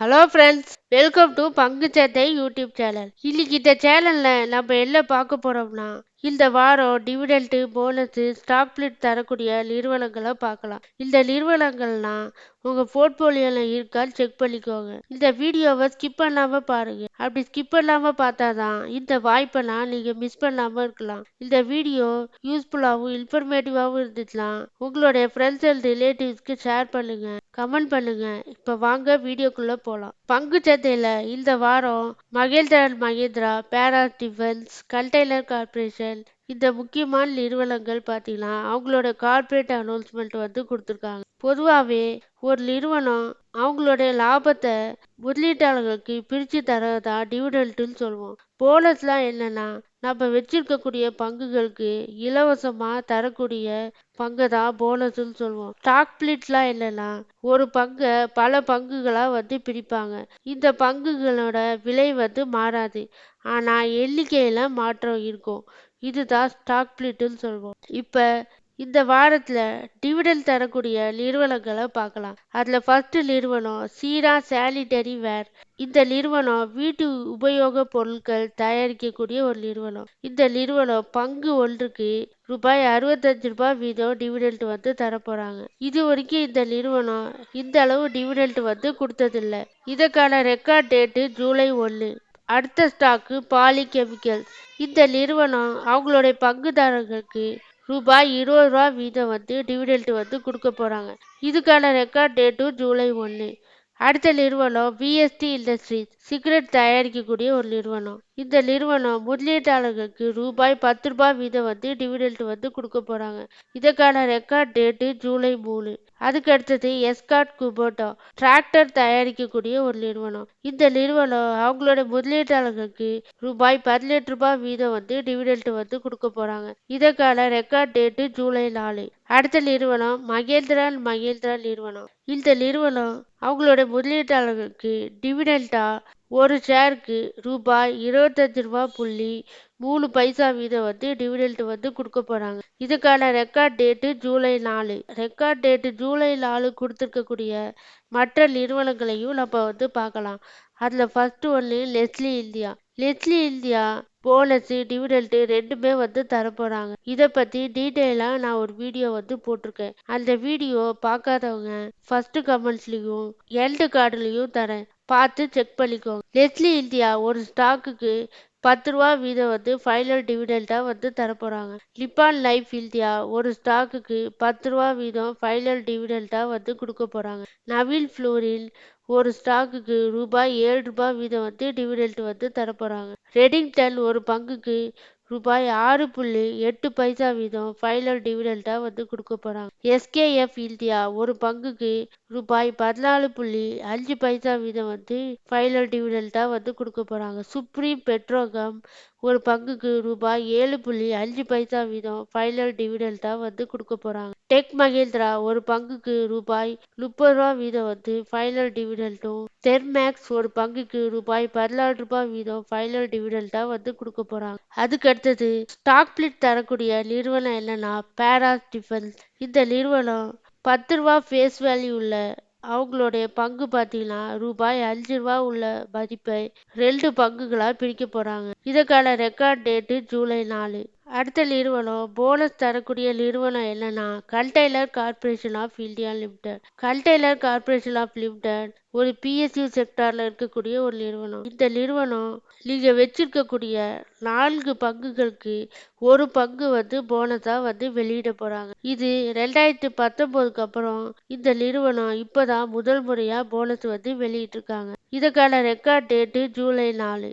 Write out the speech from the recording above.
Hello friends welcome to Panguchanthai YouTube channel இன்னைக்கு இந்த சேனலில் நம்ம என்ன பார்க்க போறோம்னா இந்த வாரம் டிவிடெண்ட்டு போனஸு ஸ்டாக் ஸ்பிளிட் தரக்கூடிய நிறுவனங்களை பார்க்கலாம். இந்த நிறுவனங்கள்னா உங்கள் போர்ட்ஃபோலியோவில் இருக்கான்னு செக் பண்ணிக்கோங்க. இந்த வீடியோவை ஸ்கிப் பண்ணாமல் பாருங்கள் அப்படி ஸ்கிப் இல்லாமல் பார்த்தா தான் இந்த வாய்ப்பெல்லாம் நீங்கள் மிஸ் பண்ணாமல் இருக்கலாம். இந்த வீடியோ யூஸ்ஃபுல்லாகவும் இன்ஃபர்மேட்டிவாகவும் இருந்துச்சுன்னா உங்களுடைய ஃப்ரெண்ட்ஸ் அண்ட் ரிலேட்டிவ்ஸ்க்கு ஷேர் பண்ணுங்கள் கமெண்ட் பண்ணுங்கள் இப்போ வாங்க வீடியோக்குள்ளே போகலாம் பங்கு சந்தையில் இந்த வாரம் மகேந்திரன் மகேந்திரா பேரா டிஃபென்ஸ் கண்டெய்னர் கார்பரேஷன் இந்த முக்கியமான நிறுவனங்கள் பார்த்தீங்கன்னா அவங்களோட கார்ப்பரேட் அனௌன்ஸ்மெண்ட் வந்து கொடுத்துருக்காங்க. பொதுவாகவே ஒரு நிறுவனம் அவங்களுடைய லாபத்தை முதலீட்டாளர்களுக்கு பிரித்து தரதா டிவிடெண்ட்டுன்னு சொல்லுவோம். போனஸ்லாம் என்னன்னா நம்ம வச்சிருக்கக்கூடிய பங்குகளுக்கு இலவசமா தரக்கூடிய பங்கை தான் போனஸ்ன்னு சொல்லுவோம். ஸ்டாக் ஸ்பிளிட்லாம் என்னன்னா ஒரு பங்கை பல பங்குகளாக வந்து பிரிப்பாங்க. இந்த பங்குகளோட விலை வந்து மாறாது. ஆனால் எண்ணிக்கையில் மாற்றம் இருக்கும். இதுதான் ஸ்டாக் ஸ்பிளிட்னு சொல்லுவோம் இப்போ இந்த வாரத்தில் டிவிடெண்ட் தரக்கூடிய நிறுவனங்களை பார்க்கலாம். அதில் ஃபஸ்ட்டு நிறுவனம் சீரா சானிடரி வேர் இந்த நிறுவனம் வீட்டு உபயோக பொருட்கள் தயாரிக்கக்கூடிய ஒரு நிறுவனம். இந்த நிறுவனம் பங்கு ஒன்றுக்கு ரூபாய் அறுபத்தஞ்சு ரூபாய் வீதம் டிவிடெண்ட் வந்து தரப்போகிறாங்க இது வரைக்கும் இந்த நிறுவனம் இந்த அளவு டிவிடெண்ட் வந்து கொடுத்ததில்ல. இதற்கான ரெக்கார்ட் டேட்டு ஜூலை ஒன்று அடுத்த ஸ்டாக்கு பாலி கெமிக்கல்ஸ் இந்த நிறுவனம் அவங்களுடைய பங்குதாரர்களுக்கு ரூபாய் இருபது ரூபா வீதம் வந்து டிவிடெண்ட் வந்து கொடுக்க போகிறாங்க இதுக்கான ரெக்கார்ட் டேட்டும் ஜூலை ஒன்று அடுத்த நிறுவனம் விஎஸ்டி இண்டஸ்ட்ரீஸ் சிகரெட் தயாரிக்கக்கூடிய ஒரு நிறுவனம். இந்த நிறுவனம் முதலீட்டாளர்களுக்கு ரூபாய் பத்து ரூபாய் வீதம் வந்து டிவிடெண்ட் வந்து கொடுக்க போறாங்க. இதற்கான ரெக்கார்ட் டேட்டு ஜூலை மூணு. அதுக்கு அடுத்தது எஸ்காட் குபோட்டா டிராக்டர் தயாரிக்கக்கூடிய ஒரு நிறுவனம். இந்த நிறுவனம் அவங்களோட முதலீட்டாளர்களுக்கு ரூபாய் பதினெட்டு ரூபாய் வீதம் வந்து டிவிடெண்ட் வந்து கொடுக்க போறாங்க. இதற்கான ரெக்கார்ட் டேட்டு ஜூலை நாலு. அடுத்த நிறுவனம் மகேந்திரா மகேந்திரா நிறுவனம். இந்த நிறுவனம் அவங்களோட முதலீட்டாளர்களுக்கு டிவிடெண்டா ஒரு ஷேருக்கு ரூபாய் இருபத்தஞ்சு ரூபா புள்ளி மூணு பைசா வீதம் வந்து டிவிடெண்ட் வந்து கொடுக்க போகிறாங்க இதுக்கான ரெக்கார்ட் டேட்டு ஜூலை நாலு. ரெக்கார்ட் டேட்டு ஜூலை நாலு கொடுத்துருக்கக்கூடிய மற்ற நிறுவனங்களையும் நம்ம வந்து பார்க்கலாம். அதில் ஃபஸ்ட்டு ஒன்று Nestle India Nestle India bonus dividend ரெண்டுமே வந்து தரப்போகிறாங்க இதை பற்றி டீட்டெயிலாக நான் ஒரு வீடியோ வந்து போட்டிருக்கேன். அந்த வீடியோ பார்க்காதவங்க ஃபஸ்ட்டு கமெண்ட்ஸ்லேயும் எண்டு கார்டுலேயும் தரேன். பார்த்து செக் பண்ணிக்கோங்க. நெஸ்லி இந்தியா ஒரு ஸ்டாக்குக்கு பத்து ரூபா வீதம் வந்து ஃபைனல் டிவிடெண்டாக வந்து தரப்போறாங்க. நிப்பான் லைஃப் இந்தியா ஒரு ஸ்டாக்குக்கு பத்து ரூபா வீதம் ஃபைனல் டிவிடெண்டாக வந்து கொடுக்க போகிறாங்க நவீன் ஃப்ளோரில் ஒரு ஸ்டாக்குக்கு ரூபாய் ஏழு ரூபாய் வீதம் வந்து டிவிடெண்ட் வந்து தரப்போறாங்க. ரெடிங்டன் ஒரு பங்குக்கு ரூபாய் ஆறு புள்ளி எட்டு பைசா வீதம் ஃபைனல் டிவிடெண்டாக வந்து கொடுக்க போகிறாங்க எஸ்கேஎஃப் இந்தியா ஒரு பங்குக்கு ரூபாய் பதினாலு புள்ளி அஞ்சு பைசா வீதம் வந்து ஃபைனல் டிவிடெண்டாக வந்து கொடுக்க போகிறாங்க சுப்ரீம் பெட்ரோகம் ஒரு பங்குக்கு ரூபாய் ஏழு புள்ளி அஞ்சு பைசா வீதம் ஃபைனல் டிவிடெண்டாக வந்து கொடுக்க போகிறாங்க டெக் மகேந்திரா ஒரு பங்குக்கு ரூபாய் முப்பது ரூபா வீதம் வந்து ஃபைனல் டிவிடெண்டும் தெர்மேக்ஸ் ஒரு பங்குக்கு ரூபாய் பதினாலு ரூபாய் வீதம் ஃபைனல் டிவிடெண்டா வந்து கொடுக்க போறாங்க. அதுக்கு அடுத்தது ஸ்டாக் ஸ்பிளிட் தரக்கூடிய நிறுவனம் என்னன்னா பேராஸ் டிஃபன்ஸ் இந்த நிறுவனம் பத்து ரூபா ஃபேஸ் வேல்யூ உள்ள அவங்களுடைய பங்கு பார்த்தீங்கன்னா ரூபாய் அஞ்சு ரூபா உள்ள மதிப்பை ரெண்டு பங்குகளாக பிரிக்க போகிறாங்க இதற்கான ரெக்கார்ட் டேட்டு ஜூலை நாலு. அடுத்த நிறுவனம் போனஸ் தரக்கூடிய நிறுவனம் என்னன்னா கல்டைலர் corporation of India limited கல்டைலர் corporation of limited ஒரு பிஎஸ்யூ செக்டாரில் இருக்கக்கூடிய ஒரு நிறுவனம். இந்த நிறுவனம் நீங்க வச்சிருக்கக்கூடிய நான்கு பங்குகளுக்கு ஒரு பங்கு வந்து போனஸா வந்து வெளியிட போறாங்க. இது ரெண்டாயிரத்தி பத்தொன்பதுக்கு அப்புறம் இந்த நிறுவனம் இப்பதான் முதல் முறையா போனஸ் வந்து வெளியிட்டிருக்காங்க. இதுக்கான ரெக்கார்ட் டேட்டு ஜூலை நாலு.